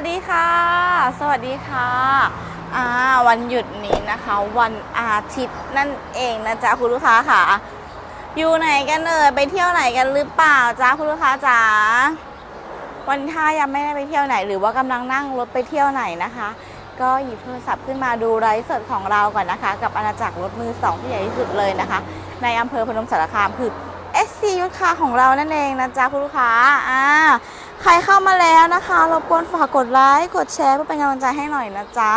วัสดีค่ะ สวัสดีค่ะอ่าวันหยุดนี้นะคะ วันอาทิตย์นั่นเองนะจ๊ะคุณลูกค้าค่ะ อยู่ไหนกันเอ่ยไปเที่ยวไหนกันหรือเปล่าจ๊ะคุณลูกค้าจ๋าวันท่ายังไม่ได้ไปเที่ยวไหน หรือว่ากำลังนั่งรถไปเที่ยวไหนนะคะ ก็หยิบโทรศัพท์ขึ้นมาดูไลฟ์สดของเราก่อนนะคะ กับอาณาจักรรถมือสองที่ใหญ่ที่สุดเลยนะคะ ในอำเภอพนมสารคามคือ SC ยุทธคาของเรานั่นเองนะจ๊ะคุณลูกค้าอ่า ใครเข้ามาแล้วนะคะรบกวนฝากกดไลค์กดแชร์เพื่อเป็นกำลังใจให้หน่อยนะจ๊ะ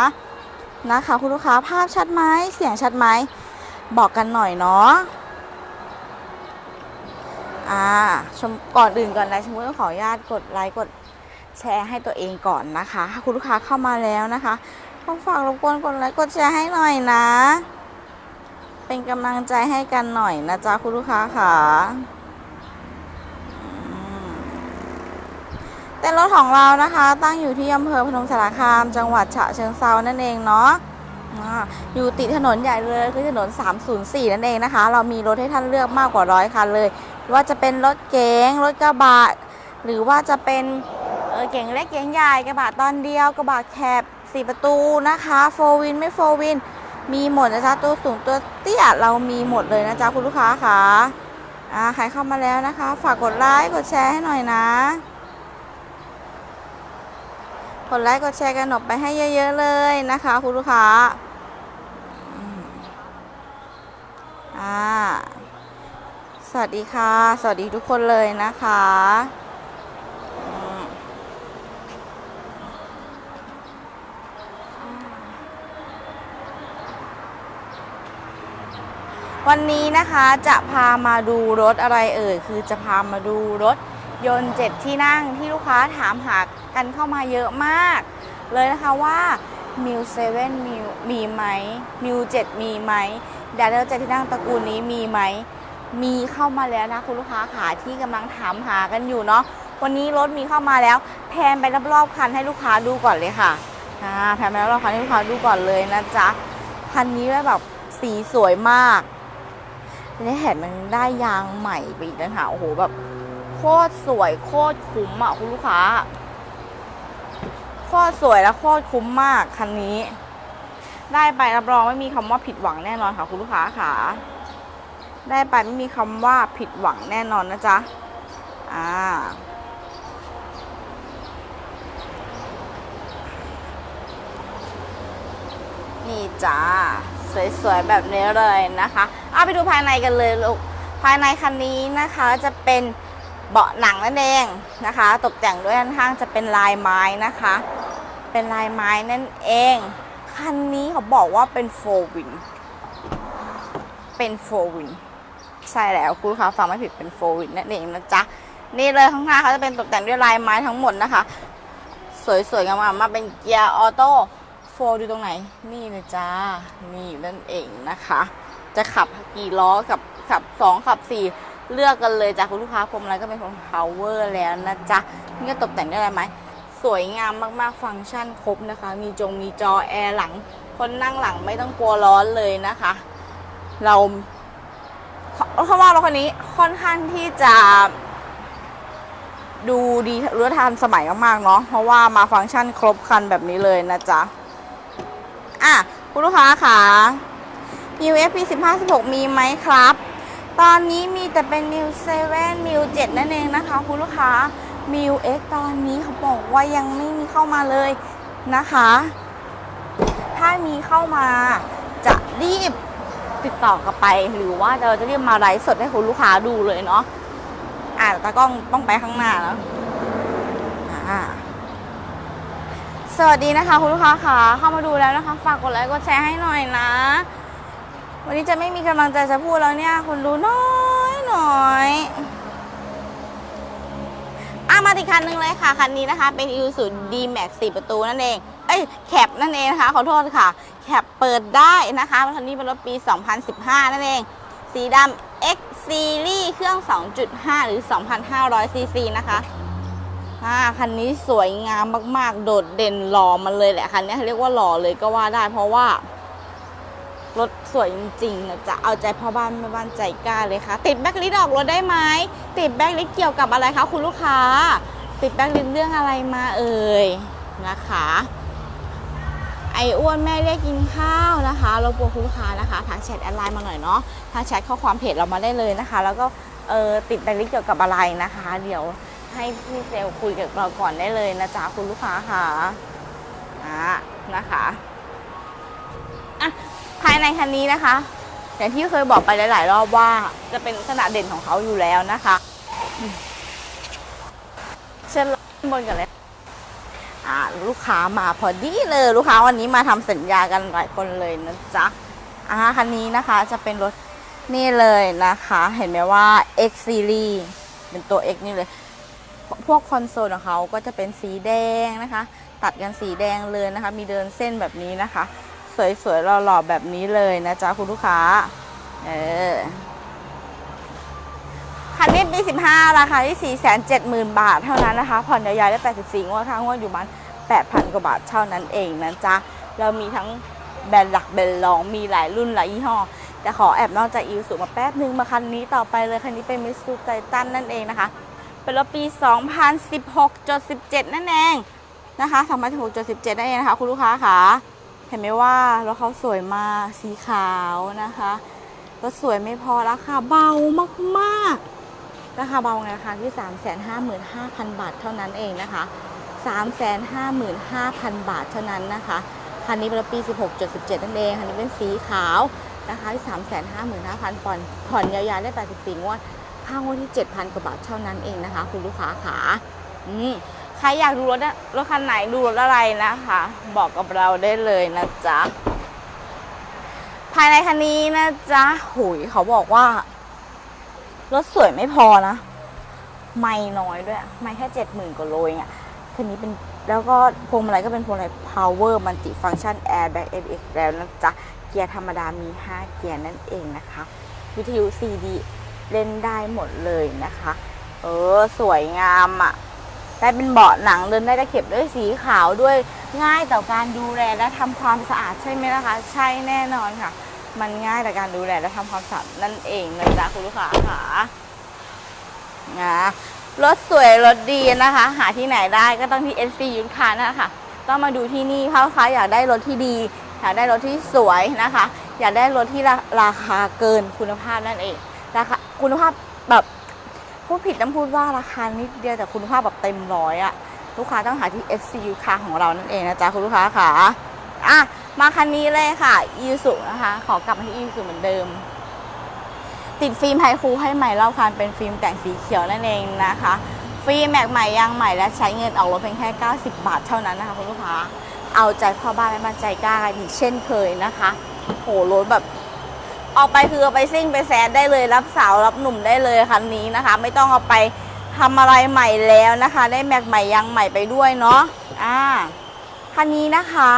นะคะ คุณลูกค้าภาพชัดไหมเสียงชัดไหมบอกกันหน่อยเนาะอ่าชมก่อนอื่นก่อนนะชมพู่ต้องขออนุญาตกดไลค์กดแชร์ให้ตัวเองก่อนนะคะถ้าคุณลูกค้าเข้ามาแล้วนะคะต้องฝากรบกวนกดไลค์กดแชร์ให้หน่อยนะ เป็นกำลังใจให้กันหน่อยนะจ๊ะคุณลูกค้าค่ะ เต้นรถของเรานะคะ ตั้งอยู่ที่อำเภอพนมสารคาม จังหวัดฉะเชิงเซานั่นเองเนาะอยู่ติดถนนใหญ่เลยคือถนน 304 นั่นเองนะคะ เรามีรถให้ท่านเลือกมากกว่าร้อยคันเลย ว่าจะเป็นรถเก๋งรถกระบะ หรือว่าจะเป็นเก๋งเล็กเก๋งใหญ่กระบะตอนเดียวกระบะแคบ4ประตูนะคะโฟวินไม่โฟวินมีหมดนะจ๊ะตัวสูงตัวเตี้ยเรามีหมดเลยนะจ๊ะคุณลูกค้าค่ะอ่าใครเข้ามาแล้วนะคะ ฝากกดไลค์กดแชร์ให้หน่อยนะ ดไลค์กดแชร์กันออกไปให้เยอะ ๆ เลยนะคะคุณลูกค้าอ่าสวัสดีค่ะ สวัสดีทุกคนเลยนะคะวันนี้นะคะจะพามาดูรถอะไรเอ่ย คือจะพามาดูรถยนต์เจ็ดที่นั่งที่ลูกค้าถามหา กันเข้ามาเยอะมาก เลยนะคะว่ามิวเซเว่นมิวมีไหมมิวเจ็ดมีไหมดาเดลเจ็ดที่นั่งตระกูลนี้มีไหมมีเข้ามาแล้วนะคุณลูกค้าขาที่กำลังถามหากันอยู่เนาะวันนี้รถมีเข้ามาแล้วแพนไปรอบๆคันให้ลูกค้าดูก่อนเลยค่ะอ่าแพนไปรอบๆคันให้ลูกค้าดูก่อนเลยนะจ๊ะคันนี้แบบสีสวยมากและแถมมันได้ยางใหม่ไปอีกนะคะโอ้โหแบบโคตรสวยโคตรคุ้มอะคุณลูกค้า คตรสวยและโคตรคุ้มมากคันนี้ ได้ไปรับรองไม่มีคำว่าผิดหวังแน่นอนค่ะคุณลูกค้าค่ะได้ไปไม่มีคำว่าผิดหวังแน่นอนนะจ๊ะอ่านี่จ้าสวยๆ แบบนี้เลยนะคะเอาไปดูภายในกันเลยลูก ภายในคันนี้นะคะจะเป็นเบาะหนังนั่นเองนะคะ ตกแต่งด้วยด้านข้างจะเป็นลายไม้นะคะ เป็นลายไม้นั่นเอง คันนี้เขาบอกว่าเป็นโฟวินเป็นโฟวินใช่แล้วคุณลูกค้าฟังไม่ผิดเป็นโฟวินนั่นเองนะจ๊ะ นี่เลยข้างหน้าเขาจะเป็นตกแต่งด้วยลายไม้ทั้งหมดนะคะ สวยๆงามๆมาเป็นเกียร์ออโต้โฟดูตรงไหน นี่เลยจ้า นี่นั่นเองนะคะ จะขับกี่ล้อกับขับสองขับสี่เลือกกันเลยจ้ะคุณลูกค้าพรมอะไรก็เป็นของ power แล้วนะจ๊ะนี่ก็ตกแต่งด้วยอะไรไหม สวยงามมากๆ ฟังก์ชันครบนะคะ มีจงมีจอแอร์หลัง คนนั่งหลังไม่ต้องกลัวร้อนเลยนะคะ เราเขาว่ารถคันนี้ค่อนข้างที่จะดูดีเรือทันสมัยมากๆเนาะเพราะว่ามาฟังก์ชันครบคันแบบนี้เลยนะจ๊ะ อะ คุณลูกค้าค่ะ New FP 15 16 มีไหมครับ ตอนนี้มีแต่เป็น New 7 New 7นั่นเองนะคะ คุณลูกค้า New X ตอนนี้เขาบอกว่ายังไม่มีเข้ามาเลยนะคะ ถ้ามีเข้ามาจะรีบติดต่อกลับไป หรือว่าเราจะรีบมาไลฟ์สดให้คุณลูกค้าดูเลยเนาะอ่าตากล้องต้องไปข้างหน้าแล้วอ่าสวัสดีนะคะคุณลูกค้าค่ะเข้ามาดูแล้วนะคะ ฝากกดไลค์กดแชร์ให้หน่อยนะ วันนี้จะไม่มีกำลังใจจะพูดแล้วเนี่ยคุณรู้น้อยหน่อย มาอีกคันหนึ่งเลยค่ะ คันนี้นะคะ เป็น Isuzu D-Max 4 ประตูนั่นเอง เอ้ยแคปนั่นเองนะคะ ขอโทษค่ะ แคปเปิดได้นะคะคันนี้เป็นรถปี 2015 นั่นเอง สีดำ X Series เครื่อง 2.5 หรือ 2,500 cc นะคะอ่าคันนี้สวยงามมาก ๆ โดดเด่นหล่อมันเลยแหละ คันนี้เรียกว่าหล่อเลยก็ว่าได้เพราะว่า รถสวยจริงๆนะจะเอาใจพ่อบ้านแม่บ้านใจกล้าเลยค่ะ ติดแบ็คลิสต์ออกรถได้ไหมติดแบ็คลิสต์เกี่ยวกับอะไรคะคุณลูกค้า ติดแบ็คลิสต์เรื่องอะไรมาเอ่ยนะคะ ไออ้วนแม่เรียกกินข้าวนะคะเราบกวนคุณลูกค้านะคะทักแชทแอดไลน์มาหน่อยเนาะทักแชทข้อความเพจเรามาได้เลยนะคะ แล้วก็เออติดรายละเอียดเกี่ยวกับอะไรนะคะ เดี๋ยวให้พี่เซลคุยกับเราก่อนได้เลยนะจ๊ะคุณลูกค้าค่ะอะนะคะ ภายในคันนี้นะคะ อย่างที่เคยบอกไปหลาย ๆ รอบว่าจะเป็นลักษณะเด่นของเขาอยู่แล้วนะคะเชิญบนกันเลยอ่าลูกค้ามาพอดีเลยลูกค้าวันนี้มาทำสัญญากันหลายคนเลยนะจ๊ะอ่าคันนี้นะคะจะเป็นรถนี่เลยนะคะ เห็นไหมว่า X Series เป็นตัว X นี่เลย พวกคอนโซลของเขาก็จะเป็นสีแดงนะคะ ตัดกันสีแดงเลยนะคะ มีเดินเส้นแบบนี้นะคะ สวยๆหล่อๆแบบนี้เลยนะจ๊ะคุณลูกค้า เออคันนี้ปี 15 ราคาที่ 470,000 บาทเท่านั้นนะคะ ผ่อนยาวๆได้ 84 งวดค่ะงวดอยู่ประมาณ8,000 กว่าบาทเท่านั้นเองนะจ๊ะ เรามีทั้งแบรนด์หลักแบรนด์รองมีหลายรุ่นหลายยี่ห้อแต่ขอแอบนอกจากอีวสุมาแป๊บนึงมาคันนี้ต่อไปเลย คันนี้เป็นมิสซูไ i ตันนั่นเองนะคะ เป็นรถปี 2016.17 นั่นเองนะคะ2016.17 นั่นเองนะคะ คุณลูกค้าค่ะ ห็นไหมว่ารถเขาสวยมากสีขาวนะคะรถสวยไม่พอราคาเบามากๆ ราคาเบาไงคาที่ 355,000 บาทเท่านั้นเองนะคะ 355,000 บาทเท่านั้นนะคะคันนี้เป็นรปี 16.17 นั่นเอง คันนี้เป็นสีขาวนะคะที่ 355,000 ผ่อนผ่อนยาวๆได้ 84 งวด ค่างวดที่ 7,000 กว่าบาทเท่านั้นเองนะคะ คุณลูกค้าขาอืม ครอยากดูรถอะรถคันไหนดูรถอะไรนะคะ บอกกับเราได้เลยนะจ๊ะ ภายในคันนี้นะจ๊ะหุยเขาบอกว่า รถสวยไม่พอนะ ไม่น้อยด้วย ไม่แค่เจ็ดหมื่นกว่าโลเองอะคันนี้เป็นแล้วก็พวงมาลัยก็เป็นพวงมาลัย power multi function airbag ABS แล้วนะจ๊ะ เกียร์ธรรมดามี 5 เกียร์นั่นเองนะคะ วิทยุ CD เล่นได้หมดเลยนะคะ เออ สวยงามอะ่ะ ได้เป็นเบาะหนังเดินได้ตะเข็บด้วยสีขาวด้วยง่ายต่อการดูแลและทำความสะอาดใช่ไหมล่ะคะ ใช่แน่นอนค่ะ มันง่ายต่อการดูแลและทำความสะอาดนั่นเองนะจ๊ะคุณลูกค้าค่ะนะรถสวยรถดีนะคะ หาที่ไหนได้ก็ต้องที่ SC ยุทธคานะคะต้องมาดูที่นี่เพราะค้าอยากได้รถที่ดี อยากได้รถที่สวยนะคะ อยากได้รถที่ราราคาเกินคุณภาพนั่นเองราคาคุณภาพแบบ พูดผิดต้องพูดว่าราคานิดเดียวแต่คุณภาพแบบเต็มร้อยอะลูกค้าต้องหาที่ SCU คาของเรานั่นเองนะจ๊ะคุณลูกค้าค่ะอะ มาคันนี้เลยค่ะอีสุนะคะ ขอกลับมาที่อีสุเหมือนเดิม ติดฟิล์มไฮคูให้ใหม่รอบคันเป็นฟิล์มแต่งสีเขียวนั่นเองนะคะ ฟิล์มแม็กใหม่ยางใหม่และใช้เงินออกรถเพียงแค่ 90 บาทเท่านั้นนะคะคุณลูกค้า เอาใจพ่อบ้านแม่บ้านใจกล้ากันอีกเช่นเคยนะคะโหรถแบบ ออกไปคือเอาไปซิ่งไปแซดได้เลย รับสาวรับหนุ่มได้เลยคันนี้นะคะ ไม่ต้องเอาไปทำอะไรใหม่แล้วนะคะ ได้แม็กใหม่ยางใหม่ไปด้วยเนาะอ่าคันนี้นะคะ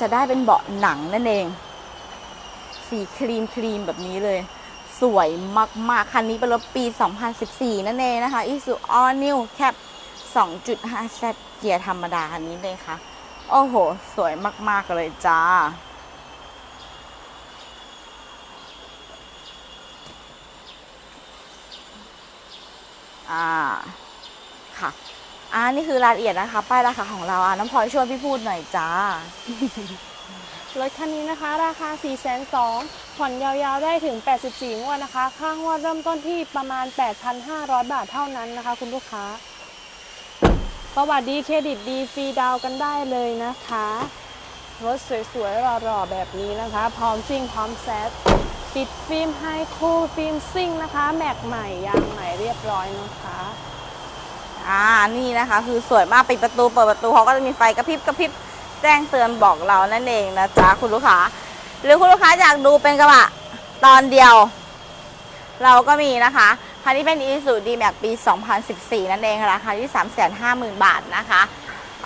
จะได้เป็นเบาะหนังนั่นเอง สีครีมครีมแบบนี้เลย สวยมากๆ คันนี้เป็นรถปี 2014 นั่นเองนะคะ Isuzu All New Cap 2.5 Z เกียร์ธรรมดาคันนี้เลยค่ะ โอ้โห สวยมากๆเลยจ้า อ่าค่ะอ่านี่คือรายละเอียดนะคะ ป้ายราคาของเราอ่าน้ำพลอยช่วยพี่พูดหน่อยจ้ารถคันนี้นะคะ ราคา 4 2 0 0 0ผ่อนยาวๆ ได้ถึง 84 งวดนะคะ ค่างวดเริ่มต้นที่ประมาณ 8,500 บาทเท่านั้นนะคะ คุณลูกค้า ประวัติดีเครดิตดีฟรีดาวน์กันได้เลยนะคะ รถสวยๆ หล่อๆ แบบนี้นะคะ พร้อมซิ่งพร้อมแซด ติดฟิล์มไฮคูลฟิล์มซิ่งนะคะ แม็กใหม่ยางใหม่เรียบร้อยนะคะอ่านี่นะคะคือสวยมากปิดประตูเปิดประตูเขาก็จะมีไฟกระพริบกระพริบแจ้งเตือนบอกเรานั่นเองนะจ๊ะคุณลูกค้าหรือคุณลูกค้าอยากดูเป็นกระบะตอนเดียว เราก็มีนะคะคันนี้เป็น Isuzu D-Max ปี 2014 นั่นเองราคาที่ 350,000 บาทนะคะ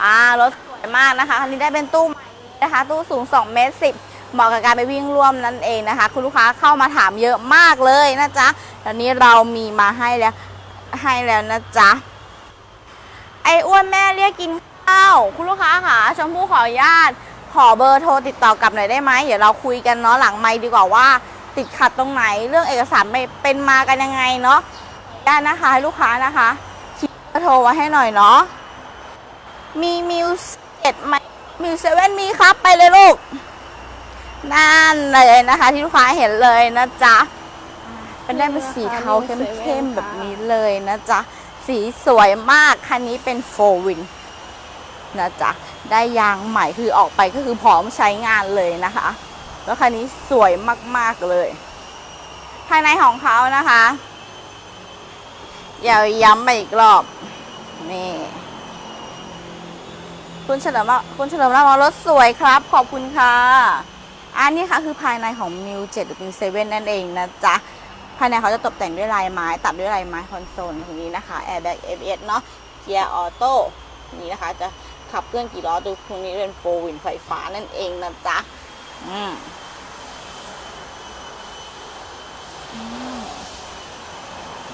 อ่ารถสวยมากนะคะคันนี้ได้เป็นตู้ใหม่นะคะ ตู้สูง2เมตร10 เหมาะกับการไปวิ่งร่วมนั่นเองนะคะ คุณลูกค้าเข้ามาถามเยอะมากเลยนะจ๊ะตอนนี้เรามีมาให้แล้วให้แล้วนะจ๊ะไอ้อ้วนแม่เรียกกินข้าวคุณลูกค้าค่ะชมพู่ขออนุญาตขอเบอร์โทรติดต่อกลับหน่อยได้ไหมเดี๋ยวเราคุยกันเนาะหลังไมค์ดีกว่าว่า ติดขัดตรงไหนเรื่องเอกสารไม่เป็นมากันยังไงเนาะได้นะคะให้ลูกค้านะคะคิดโทรไว้ให้หน่อยเนาะมีมิวเจ็ดไหมมิวเซเว่นมีครับไปเลยลูก นั่นเลยนะคะ ที่ลูกค้าเห็นเลยนะจ๊ะเป็นได้เป็นสีเทาเข้มๆแบบนี้เลยนะจ๊ะ สีสวยมาก คันนี้เป็นโฟวินนะจ๊ะ ได้ยางใหม่คือออกไปก็คือพร้อมใช้งานเลยนะคะ แล้วคันนี้สวยมากๆเลย ภายในของเขานะคะอย่าย้ำไปอีกรอบ นี่คุณเฉลิมว่าคุณเฉลิมเล่ามารถสวยครับ ขอบคุณค่ะ อันนี้ค่ะคือภายในของมิว7หรือมิว7นั่นเองนะจ๊ะภายในเขาจะตกแต่งด้วยลายไม้ ตัดด้วยลายไม้คอนโซลตรงนี้นะคะแอร์แบ็ก ABS เนาะเกียร์ออโต้นี่นะคะ จะขับเคลื่อนกี่ล้อดูตรงนี้เป็นโฟวินไฟฟ้านั่นเองนะจ๊ะอืม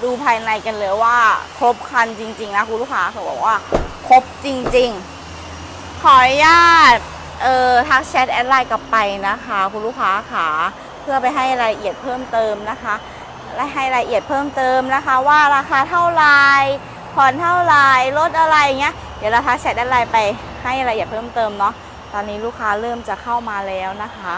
ดูภายในกันเลยว่า ครบคันจริง ๆ นะคุณลูกค้าเขาบอกว่า ครบจริง ๆ ขออนุญาต เอ่อทักแชทแอดไลน์กลับไปนะคะ คุณลูกค้าค่ะเพื่อไปให้รายละเอียดเพิ่มเติมนะคะและให้รายละเอียดเพิ่มเติมนะคะ ว่าราคาเท่าไรผ่อนเท่าไรลดอะไรเงี้ยเดี๋ยวเราทักแชทแอดไลน์ไปให้รายละเอียดเพิ่มเติมเนาะตอนนี้ลูกค้าเริ่มจะเข้ามาแล้วนะคะ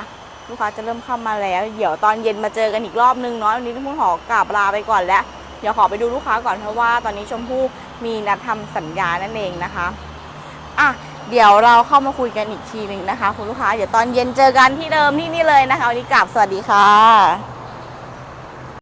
ลูกค้าจะเริ่มเข้ามาแล้ว เดี๋ยวตอนเย็นมาเจอกันอีกรอบนึงเนาะวันนี้ทุกคนขอกราบลาไปก่อนแล้วเดี๋ยวขอไปดูลูกค้าก่อนเพราะว่าตอนนี้ชมพู่มีนัดทำสัญญานั่นเองนะคะอะ เดี๋ยวเราเข้ามาคุยกันอีกทีหนึ่งนะคะ คุณลูกค้า เดี๋ยวตอนเย็นเจอกันที่เดิมที่นี่เลยนะคะวันนี้กลับสวัสดีค่ะ